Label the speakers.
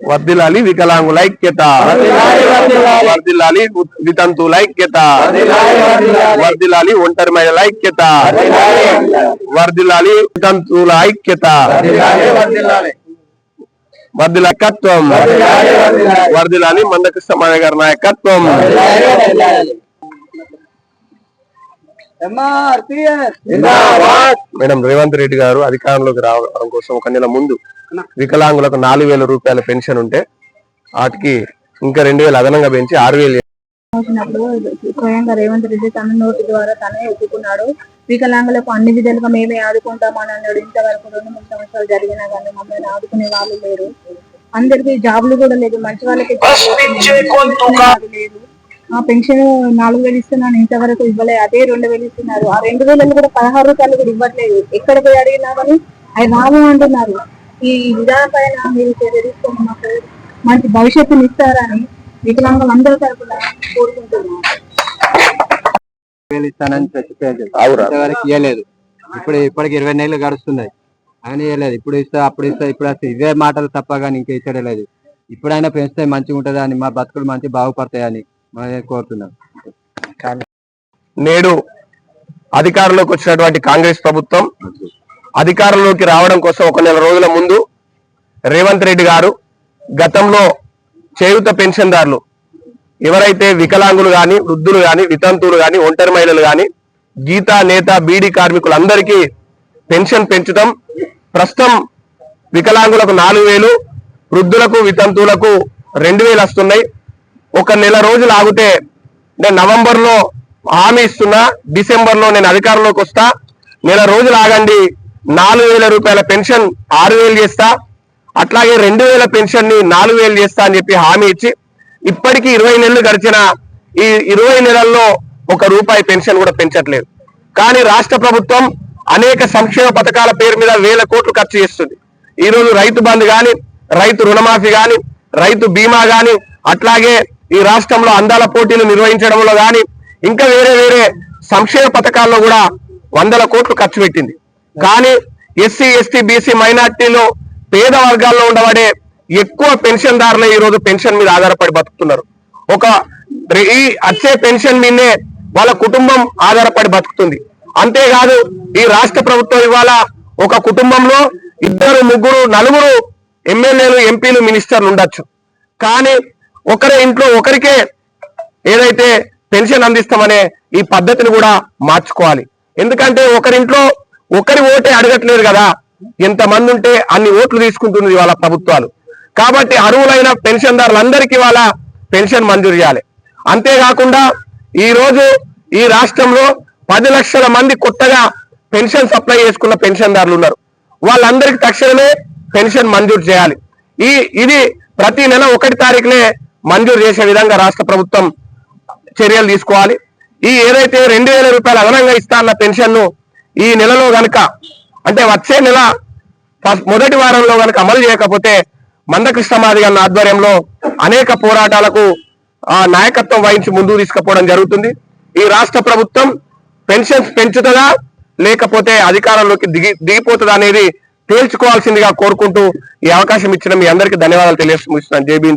Speaker 1: వర్దిలాలి వికలాంగుల ఐక్యత వర్దిలాలి వితంతువుల ఐక్యత వర్దిలాలి ఒంటరి మహిళల ఐక్యత వర్దిలాలి వితంతువుల ఐక్యత వర్దిల నాయకత్వం వర్దిలాలి మందకృష్ణ మాయ గారి నాయకత్వం మేడం రేవంత్ రెడ్డి గారు అధికారంలోకి రావడం కోసం ఒక నెల ముందు వికలాంగులకు నాలుగు వేల రూపాయల పెన్షన్ ఉంటే వాటికి ఇంకా రెండు వేలు అదనంగా పెంచి ఆరు వేలు
Speaker 2: వచ్చినప్పుడు స్వయంగా రేవంత్ రెడ్డి తన నోటి ద్వారా తనే ఒప్పుకున్నాడు. వికలాంగులకు అన్ని విధాలుగా మేమే ఆదుకుంటామని అన్నాడు. ఇంతవరకు రెండు మూడు సంవత్సరాలు జరిగినా కానీ మమ్మల్ని ఆదుకునే వాళ్ళు లేరు. అందరికి జాబ్లు కూడా లేదు. మంచి వాళ్ళకి లేదు. ఆ పెన్షన్ నాలుగు వేలు ఇస్తున్నాను ఇంతవరకు ఇవ్వలే అదే రెండు వేలు ఇస్తున్నారు. ఆ రెండు వేలు కూడా పదహారు రూపాయలు కూడా ఇవ్వట్లేదు. ఎక్కడ పోయి అడిగినా కానీ అవి రావు అంటున్నారు. ఈ విధానం పైన మీరు చర్య తీసుకొని మాకు మంచి భవిష్యత్తుని ఇస్తారని వికలాంగులు అందరి తరపున కోరుకుంటున్నాను.
Speaker 3: వేలు ఇస్తానని చెప్పేది
Speaker 1: అవురా?
Speaker 3: ఇంతవరకు ఇవ్వలేదు ఇప్పుడు ఇప్పటికి ఇరవై నెలలు గడుస్తున్నాయి. ఆయన ఇవ్వలేదు ఇప్పుడు ఇస్తా అప్పుడు ఇస్తా ఇప్పుడు వస్తా. ఇవే మాటలు తప్ప కానీ ఇంకా ఇచ్చడం లేదు. ఇప్పుడైనా పెంచితే మంచిగా ఉంటది అని మా బతుకులు మంచి బాగుపడతాయని కోరుతున్నాం?
Speaker 1: నేడు అధికారంలోకి వచ్చినటువంటి కాంగ్రెస్ ప్రభుత్వం అధికారంలోకి రావడం కోసం ఒక నెల రోజుల ముందు రేవంత్ రెడ్డి గారు గతంలో చేయుత పెన్షన్దారులు ఎవరైతే వికలాంగులు కానీ వృద్ధులు కానీ వితంతువులు కానీ ఒంటరి మహిళలు కానీ గీతా నేత బీడీ కార్మికులందరికీ పెన్షన్ పెంచడం ప్రస్తుతం వికలాంగులకు నాలుగు వేలు వృద్ధులకు వితంతువులకు రెండు వేలు వస్తున్నాయి. ఒక నెల రోజులు ఆగితే నేను నవంబర్లో హామీ ఇస్తున్నా డిసెంబర్లో నేను అధికారంలోకి వస్తా. నెల రోజులు ఆగండి నాలుగు వేల రూపాయల పెన్షన్ ఆరు వేలు చేస్తా. అట్లాగే రెండు వేల పెన్షన్ని నాలుగు వేలు చేస్తా అని చెప్పి హామీ ఇచ్చి ఇప్పటికీ ఇరవై నెలలు గడిచిన ఈ ఇరవై నెలల్లో ఒక రూపాయి పెన్షన్ కూడా పెంచట్లేదు. కానీ రాష్ట్ర ప్రభుత్వం అనేక సంక్షేమ పథకాల పేరు మీద వేల కోట్లు ఖర్చు చేస్తుంది. ఈ రోజు రైతు బంధు గాని రైతు రుణమాఫీ గాని రైతు బీమా గాని అట్లాగే ఈ రాష్ట్రంలో అందాల పోటీలు నిర్వహించడంలో కానీ ఇంకా వేరే వేరే సంక్షేమ పథకాల్లో కూడా వందల కోట్లు ఖర్చు పెట్టింది. కానీ ఎస్సీ ఎస్టీ బీసీ మైనార్టీలో పేద వర్గాల్లో ఉండబడే ఎక్కువ పెన్షన్దారులు ఈ రోజు పెన్షన్ మీద ఆధారపడి బతుకుతున్నారు. ఒక ఈ వచ్చే పెన్షన్ మీదే వాళ్ళ కుటుంబం ఆధారపడి బతుకుతుంది. అంతేకాదు ఈ రాష్ట్ర ప్రభుత్వం ఇవాళ ఒక కుటుంబంలో ఇద్దరు ముగ్గురు నలుగురు ఎమ్మెల్యేలు ఎంపీలు మినిస్టర్లు ఉండొచ్చు. కానీ ఒకరే ఇంట్లో ఒకరికే ఏదైతే పెన్షన్ అందిస్తామనే ఈ పద్ధతిని కూడా మార్చుకోవాలి. ఎందుకంటే ఒకరింట్లో ఒకరి ఓటే అడగట్లేదు కదా. ఎంతమంది ఉంటే అన్ని ఓట్లు తీసుకుంటుంది వాళ్ళ ప్రభుత్వాలు. కాబట్టి అర్హులైన పెన్షన్దారులందరికీ వాళ్ళ పెన్షన్ మంజూరు చేయాలి. అంతేకాకుండా ఈరోజు ఈ రాష్ట్రంలో పది లక్షల మంది కొత్తగా పెన్షన్ సప్లై చేసుకున్న పెన్షన్దారులు ఉన్నారు. వాళ్ళందరికీ తక్షణమే పెన్షన్ మంజూరు చేయాలి. ఈ ఇది ప్రతి నెల ఒకటి తారీఖునే మంజూరు చేసే విధంగా రాష్ట్ర ప్రభుత్వం చర్యలు తీసుకోవాలి. ఈ ఏదైతే రెండు వేల రూపాయలు అదనంగా ఇస్తా అన్న పెన్షన్ను ఈ నెలలో గనక అంటే వచ్చే నెల మొదటి వారంలో గనక అమలు చేయకపోతే మందకృష్ణ అన్న ఆధ్వర్యంలో అనేక పోరాటాలకు ఆ నాయకత్వం వహించి ముందుకు తీసుకుపోవడం జరుగుతుంది. ఈ రాష్ట్ర ప్రభుత్వం పెన్షన్స్ పెంచుతుందా లేకపోతే అధికారంలోకి దిగి దిగిపోతుందా అనేది తేల్చుకోవాల్సిందిగా కోరుకుంటూ ఈ అవకాశం ఇచ్చిన మీ అందరికీ ధన్యవాదాలు తెలియజేస్తున్నాను. జేబీ